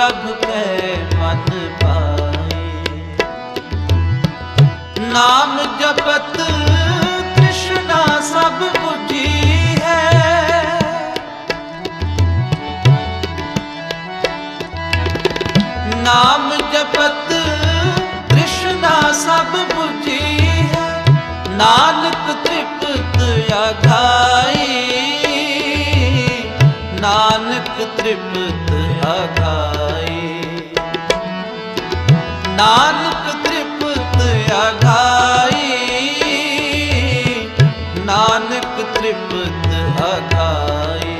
ਪ੍ਰਭ ਕੈ ਮਨ ਪਾਏ। ਨਾਮ ਜਪਤ ਕ੍ਰਿਸ਼ਨਾ ਸਭ ਕੁਝੀ ਹੈ। ਨਾਮ ਜਪਤ ਕ੍ਰਿਸ਼ਨਾ ਸਭ ਕੁਝੀ ਹੈ। ਨਾਨਕ ਨਾਨਕ ਤ੍ਰਿਪਤ ਅਘਾਈ ਨਾਨਕ ਤ੍ਰਿਪਤ ਅਘਾਈ ਨਾਨਕ ਤ੍ਰਿਪਤ ਅਘਾਈ